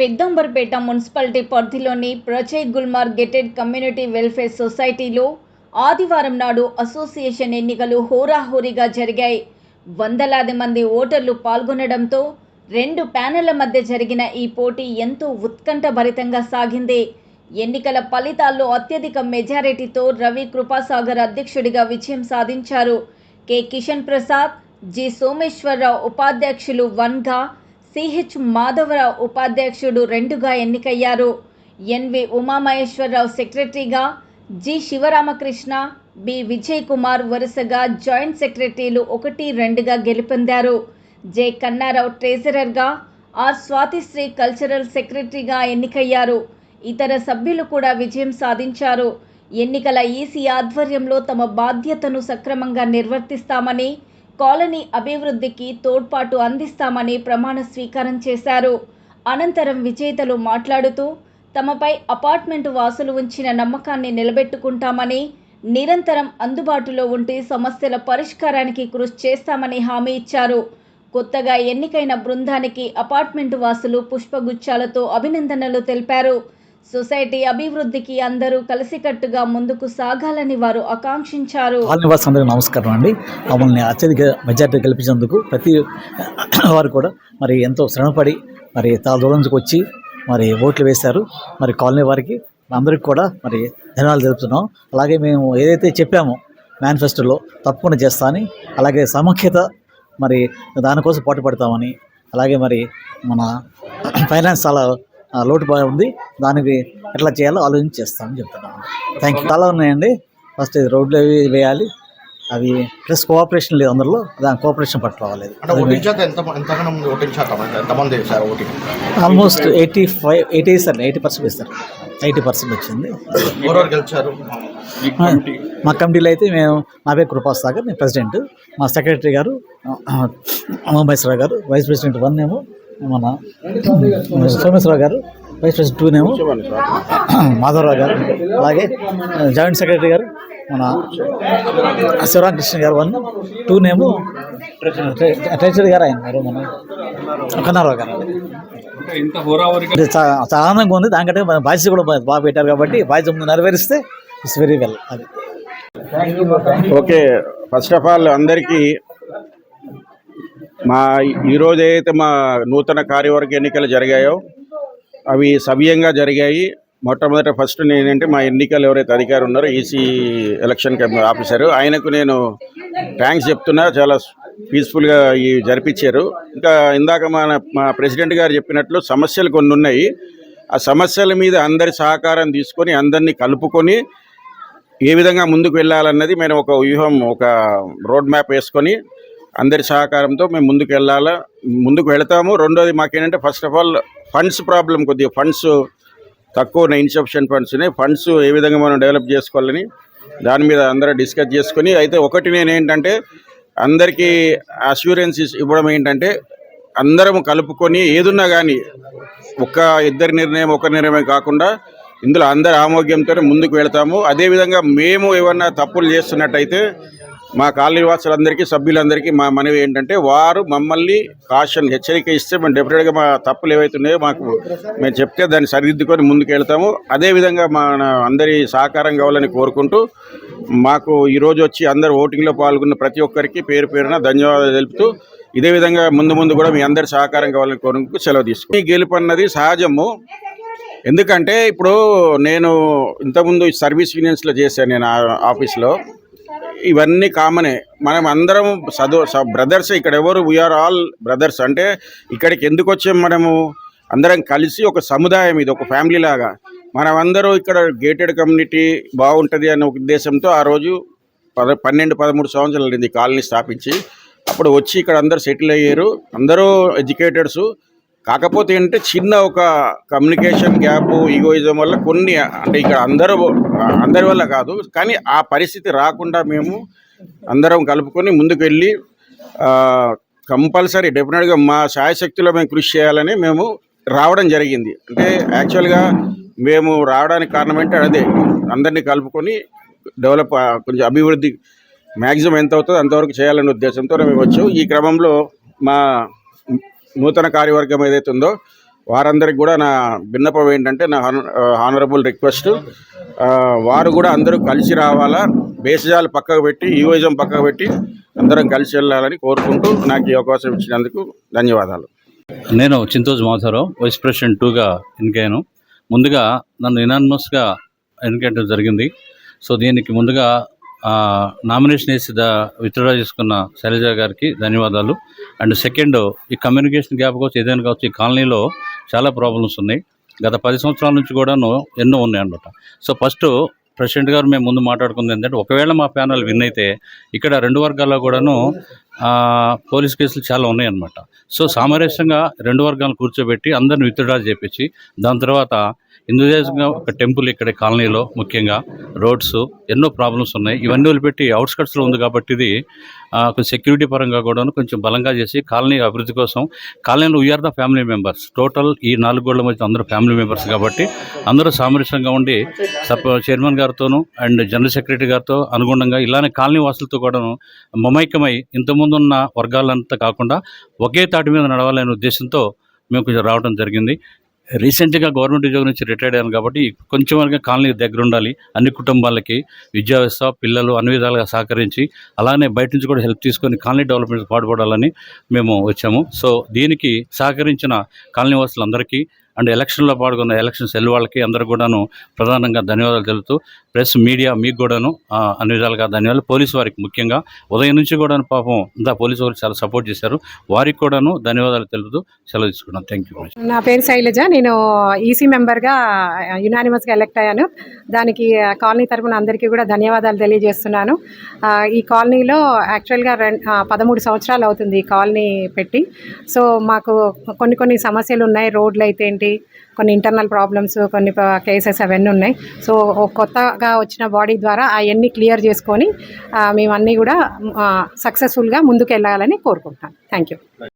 Peddamberpet municipality పరిధిలోని ప్రచయ్ గుల్మార్ గెటెడ్ కమ్యూనిటీ వెల్ఫేర్ సొసైటీలో ఆదివారం నాడు అసోసియేషన్ ఎన్నికలు హోరాహోరీగా జరిగాయి. వందలాది మంది ఓటర్లు పాల్గొనడంతో రెండు ప్యానెళ్ళ మధ్య జరిగిన ఈ పోటీ ఎంతో ఉత్కంఠభరితంగా సాగింది. ఎన్నికల ఫలితాల్లో అత్యధిక మెజారిటీతో రవి కృపాసాగర్ అధ్యక్షుడిగా విజయం సాధించారు. కె. కిషన్ ప్రసాద్ జి. సోమేశ్వరరావు ఉపాధ్యక్షులు వన్గా సిహెచ్ మాధవరావు ఉపాధ్యక్షుడు రెండుగా ఎన్నికయ్యారు. ఎన్వి ఉమామహేశ్వరరావు సెక్రటరీగా జి శివరామకృష్ణ బి విజయ్ కుమార్ వరుసగా జాయింట్ సెక్రటరీలు ఒకటి రెండుగా గెలుపొందారు. జె కన్నారావు ట్రెజరర్గా ఆర్ స్వాతిశ్రీ కల్చరల్ సెక్రటరీగా ఎన్నికయ్యారు. ఇతర సభ్యులు కూడా విజయం సాధించారు. ఎన్నికల ఈసీ ఆధ్వర్యంలో తమ బాధ్యతను సక్రమంగా నిర్వర్తిస్తామని కాలనీ అభివృద్ధికి తోడ్పాటు అందిస్తామని ప్రమాణ స్వీకారం చేశారు. అనంతరం విజేతలు మాట్లాడుతూ తమపై అపార్ట్మెంట్ వాసులు ఉంచిన నమ్మకాన్ని నిలబెట్టుకుంటామని నిరంతరం అందుబాటులో ఉండి సమస్యల పరిష్కారానికి కృషి చేస్తామని హామీ ఇచ్చారు. కొత్తగా ఎన్నికైన బృందానికి అపార్ట్మెంట్ వాసులు పుష్పగుచ్చాలతో అభినందనలు తెలిపారు. సొసైటీ అభివృద్ధికి అందరూ కలిసికట్టుగా ముందుకు సాగాలని వారు ఆకాంక్షించారు. ఆల్ అందరికీ నమస్కారం అండి. మమ్మల్ని అత్యధిక మెజార్టీ కల్పించినందుకు ప్రతి వారు కూడా మరి ఎంతో శ్రమపడి మరి చాలా దూరం నుంచి వచ్చి మరి ఓట్లు వేశారు. మరి కాలనీ వారికి అందరికీ కూడా మరి ధన్యవాదాలు తెలుపుతున్నాం. అలాగే మేము ఏదైతే చెప్పామో మేనిఫెస్టోలో తప్పకుండా చేస్తామని అలాగే సముఖ్యత మరి దానికోసం పోటీ పడతామని అలాగే మరి మన ఫైనాన్స్ చాలా ఆ, లోటుపాటు ఉంది. దానికి ఎట్లా చేయాలో ఆలోచించి చేస్తామని చెప్తున్నాను. థ్యాంక్ యూ చాలా ఉన్నాయండి. ఫస్ట్ ఇది రోడ్లు అవి వేయాలి. అవి ప్లస్ కోఆపరేషన్ లేదు అందరిలో దాని cooperation sir voting almost eighty five eighty ఇస్తారు ఎయిటీ పర్సెంట్ ఇస్తారు ఎయిటీ పర్సెంట్ వచ్చింది. మా కమిటీలో అయితే మేము నా పేరు కృపాసాగర్ నేను ప్రెసిడెంట్. మా సెక్రటరీ గారు ఉమామేశ్వరరావు గారు వైస్ ప్రెసిడెంట్ వన్ ఏమో మన సోమేశ్వరరావు గారు వైస్ ప్రెసిడెంట్ టూ నేమో మాధవరావు గారు అలాగే జాయింట్ సెక్రటరీ గారు మన శివరామకృష్ణ గారు వన్ టూ నేమో ట్రెజరీ గారు ఆయన గారు మన కన్నారావు గారు. చాలా ఆనందంగా ఉంది. దానికంటే మన బాధ్యత కూడా బాగా పెట్టారు కాబట్టి బాధ్యత ముందు నెరవేరిస్తే ఇట్స్ వెరీ వెల్ అది. ఓకే ఫస్ట్ ఆఫ్ ఆల్ అందరికీ మా ఈరోజు ఏదైతే మా నూతన కార్యవర్గ ఎన్నికలు జరిగాయో అవి సవ్యంగా జరిగాయి. మొట్టమొదట ఫస్ట్ నేనంటే మా ఎన్నికలు ఎవరైతే అధికారి ఉన్నారో ఈసీ ఎలక్షన్ ఆఫీసరు ఆఫీసర్ ఆయనకు నేను థ్యాంక్స్ చెప్తున్నా. చాలా పీస్ఫుల్గా ఈ జరిపించారు. ఇంకా ఇందాక మన మా ప్రెసిడెంట్ గారు చెప్పినట్లు సమస్యలు కొన్ని ఉన్నాయి. ఆ సమస్యల మీద అందరి సహకారం తీసుకొని అందరినీ కలుపుకొని ఏ విధంగా ముందుకు వెళ్ళాలన్నది మేము ఒక వ్యూహం ఒక రోడ్ మ్యాప్ వేసుకొని అందరి సహకారంతో మేము ముందుకు వెళ్ళాలా ముందుకు వెళతాము. రెండోది మాకేంటంటే first of all funds problem కొద్దిగా ఫండ్స్ తక్కువ ఉన్న ఇన్సెప్షన్ ఫండ్స్ ఉన్నాయి ఫండ్స్ ఏ విధంగా మనం డెవలప్ చేసుకోవాలని దాని మీద అందరూ డిస్కస్ చేసుకొని అయితే ఒకటి నేను ఏంటంటే అందరికీ అష్యూరెన్స్ ఇవ్వడం ఏంటంటే అందరం కలుపుకొని ఏదున్నా కానీ ఒక్క ఇద్దరి నిర్ణయం ఒక నిర్ణయం కాకుండా ఇందులో అందరి ఆమోగ్యంతో ముందుకు వెళ్తాము. అదేవిధంగా మేము ఏమన్నా తప్పులు చేస్తున్నట్టయితే మా కాలనీ వాసులందరికీ సభ్యులందరికీ మా మనవి ఏంటంటే వారు మమ్మల్ని కాషన్ హెచ్చరిక ఇస్తే మేము డెఫినెట్గా మా తప్పులు ఏవైతే ఉన్నాయో మాకు మేము చెప్తే దాన్ని సరిదిద్దుకొని ముందుకు వెళ్తాము అదేవిధంగా మన అందరి సహకారం కావాలని కోరుకుంటూ మాకు ఈరోజు వచ్చి అందరు ఓటింగ్లో పాల్గొన్న ప్రతి ఒక్కరికి పేరు పేరున ధన్యవాదాలు తెలుపుతూ ఇదే విధంగా ముందు ముందు కూడా మీ అందరి సహకారం కావాలని కోరుకుంటూ సెలవు తీసుకుని గెలుపు అన్నది సహజము. ఎందుకంటే ఇప్పుడు నేను ఇంతకుముందు సర్వీస్ యూనియన్స్లో చేశాను నేను ఆ ఆఫీస్లో. ఇవన్నీ కామనే. మనం అందరం చదువు బ్రదర్స్ ఇక్కడ ఎవరు వీఆర్ ఆల్ బ్రదర్స్ అంటే ఇక్కడికి ఎందుకు వచ్చాం మనము? అందరం కలిసి ఒక సముదాయం ఇది ఒక ఫ్యామిలీ లాగా. మనమందరూ ఇక్కడ గేటెడ్ కమ్యూనిటీ బాగుంటుంది అనే ఉద్దేశంతో ఆ రోజు పద పన్నెండు పదమూడు సంవత్సరాలు ఈ కాలనీ స్థాపించి. అప్పుడు వచ్చి ఇక్కడ అందరూ సెటిల్ అయ్యారు. అందరూ ఎడ్యుకేటెడ్స్ కాకపోతే ఏంటంటే చిన్న ఒక కమ్యూనికేషన్ గ్యాప్ ఈగోయిజం వల్ల కొన్ని అంటే ఇక్కడ అందరూ అందరి వల్ల కాదు కానీ ఆ పరిస్థితి రాకుండా మేము అందరం కలుపుకొని ముందుకు వెళ్ళి కంపల్సరీ డెఫినెట్గా మా శాయశక్తిలో మేము కృషి చేయాలని మేము రావడం జరిగింది. అంటే యాక్చువల్గా మేము రావడానికి కారణం ఏంటంటే అదే అందరినీ కలుపుకొని డెవలప్ కొంచెం అభివృద్ధి మ్యాక్సిమం ఎంత అవుతుందో అంతవరకు చేయాలనే ఉద్దేశంతో మేము వచ్చాం. ఈ క్రమంలో మా నూతన కార్యవర్గం ఏదైతే ఉందో వారందరికి కూడా నా విన్నపం ఏంటంటే నా హానరబుల్ రిక్వెస్ట్ వారు కూడా అందరూ కలిసి రావాలా భేషజాలు పక్కకు పెట్టి ఈగోయిజం పక్కకు పెట్టి అందరం కలిసి వెళ్ళాలని కోరుకుంటూ నాకు ఈ అవకాశం ఇచ్చినందుకు ధన్యవాదాలు. నేను చింతోజ్ మాధవరావు వైస్ ప్రెసిడెంట్ టూగా ఎన్నికయ్యాను. ముందుగా నన్ను ఇనానిమస్గా ఎన్నికయడం జరిగింది. సో దీనికి ముందుగా నామినేషన్ వేసి ద విత్డ్రా చేసుకున్న శైలజ గారికి ధన్యవాదాలు. అండ్ సెకండ్ ఈ కమ్యూనికేషన్ గ్యాప్ కావచ్చు ఏదైనా కావచ్చు ఈ కాలనీలో చాలా ప్రాబ్లమ్స్ ఉన్నాయి. గత పది సంవత్సరాల నుంచి కూడాను ఎన్నో ఉన్నాయి అనమాట సో ఫస్ట్ ప్రెసిడెంట్ గారు మేము ముందు మాట్లాడుకుంది ఏంటంటే ఒకవేళ మా ప్యానల్ విన్ అయితే ఇక్కడ రెండు వర్గాల్లో కూడాను పోలీస్ కేసులు చాలా ఉన్నాయన్నమాట. సో సామరస్యంగా రెండు వర్గాలను కూర్చోబెట్టి అందరిని విత్డ్రా చేపించి దాని తర్వాత హిందూయిజంగా ఒక టెంపుల్ ఇక్కడ కాలనీలో ముఖ్యంగా రోడ్స్ ఎన్నో ప్రాబ్లమ్స్ ఉన్నాయి. ఇవన్నీ వదిలిపెట్టి అవుట్స్కట్స్లో ఉంది కాబట్టి ఇది కొంచెం సెక్యూరిటీ పరంగా కూడాను కొంచెం బలంగా చేసి కాలనీ అభివృద్ధి కోసం కాలనీలో we are the family members total ఈ నాలుగు గోళ్ళ మధ్య అందరూ ఫ్యామిలీ మెంబర్స్ కాబట్టి అందరూ సామరస్యంగా ఉండి సప్ చైర్మన్ గారితోనూ అండ్ జనరల్ సెక్రటరీ గారితో అనుగుణంగా ఇలానే కాలనీ వాసులతో కూడాను మమైకమై ఇంతకుముందు ఉన్న వర్గాలంతా కాకుండా ఒకే తాటి మీద నడవాలనే ఉద్దేశంతో మేము కొంచెం రావడం జరిగింది. రీసెంట్గా గవర్నమెంట్ ఉద్యోగం నుంచి రిటైర్డ్ అయ్యాను కాబట్టి కొంచెం వరకు కాలనీ దగ్గర ఉండాలి. అన్ని కుటుంబాలకి విద్యా వ్యవస్థ పిల్లలు అన్ని విధాలుగా సహకరించి అలానే బయట నుంచి కూడా హెల్ప్ తీసుకొని కాలనీ డెవలప్మెంట్ పాటుపడాలని మేము వచ్చాము. సో దీనికి సహకరించిన కాలనీ వాసులందరికీ అండ్ ఎలక్షన్లో పాల్గొన్న ఎలక్షన్ సెల్ వాళ్ళకి అందరూ కూడాను ప్రధానంగా ధన్యవాదాలు తెలుపుతూ ప్రెస్ మీడియా మీకు కూడాను అన్ని విధాలుగా ధన్యవాదాలు. పోలీసు వారికి ముఖ్యంగా ఉదయం నుంచి కూడాను పాపం ఇంత పోలీసు వారికి చాలా సపోర్ట్ చేశారు. వారికి కూడాను ధన్యవాదాలు తెలుపుతూ సెలవు తీసుకున్నాను థ్యాంక్ యూ నా పేరు శైలజ. నేను ఈసీ మెంబర్గా యునానిమస్గా ఎలక్ట్ అయ్యాను. దానికి కాలనీ తరఫున అందరికీ కూడా ధన్యవాదాలు తెలియజేస్తున్నాను. ఈ కాలనీలో యాక్చువల్గా రెండు పదమూడు సంవత్సరాలు అవుతుంది ఈ కాలనీ పెట్టి. సో మాకు కొన్ని కొన్ని సమస్యలు ఉన్నాయి. రోడ్లు అయితే ఏంటి కొన్ని ఇంటర్నల్ ప్రాబ్లమ్స్ కొన్ని కేసెస్ అవన్నీ ఉన్నాయి. సో కొత్తగా వచ్చిన బాడీ ద్వారా అవన్నీ క్లియర్ చేసుకొని మేమన్నీ కూడా సక్సెస్ఫుల్గా ముందుకు వెళ్ళాలని కోరుకుంటున్నాను థ్యాంక్ యూ